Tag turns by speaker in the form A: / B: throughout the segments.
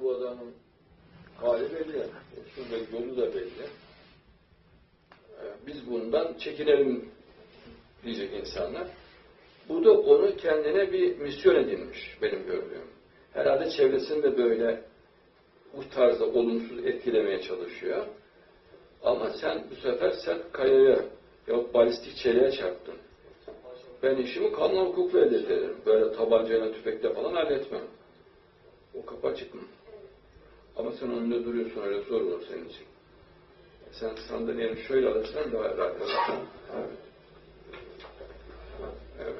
A: bu adamın hali belli. Şurada yolu da belli. Ee, Biz bundan çekinelim diyecek insanlar. Bu da onu kendine bir misyon edinmiş benim gördüğüm. Herhalde çevresini de böyle bu tarzda olumsuz etkilemeye çalışıyor. Ama sen bu sefer sert kayaya ya balistik çeliğe çarptın. Ben işimi kanun hukukla ederim. Böyle tabancayla, tüfekle falan halletmem. O kapı açık? Ama sen önünde duruyorsun öyle zor olur senin için. Sen sandalyeni şöyle alırsan daha rahat alırsın. Evet. Evet.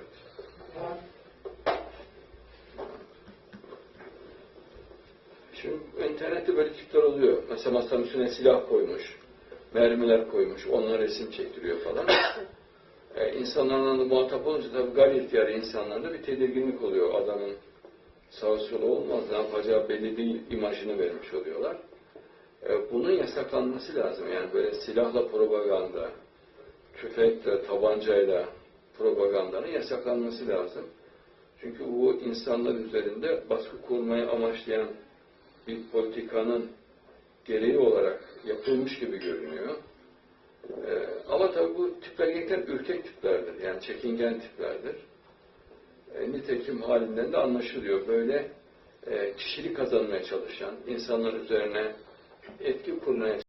A: Şimdi internette böyle tipler oluyor. Mesela masanın üstüne silah koymuş, mermiler koymuş, onlara resim çektiriyor falan. Ee, insanlarla da muhatap olunca tabii gayri ihtiyar insanlarda bir tedirginlik oluyor. Adamın sağ solu olmaz, ne yapacağı belli değil imajını vermiş oluyorlar. Ee, bunun yasaklanması lazım. Yani böyle silahla propaganda, tüfekle, tabancayla propagandanın yasaklanması lazım. Çünkü bu insanlar üzerinde baskı kurmayı amaçlayan bir politikanın gereği olarak yapılmış gibi görünüyor. Ee, ama tabii bu tipler gerçekten ürkek tiplerdir. Yani çekingen tiplerdir. E, nitekim halinden de anlaşılıyor. Böyle e, kişilik kazanmaya çalışan, insanlar üzerine etki kurmaya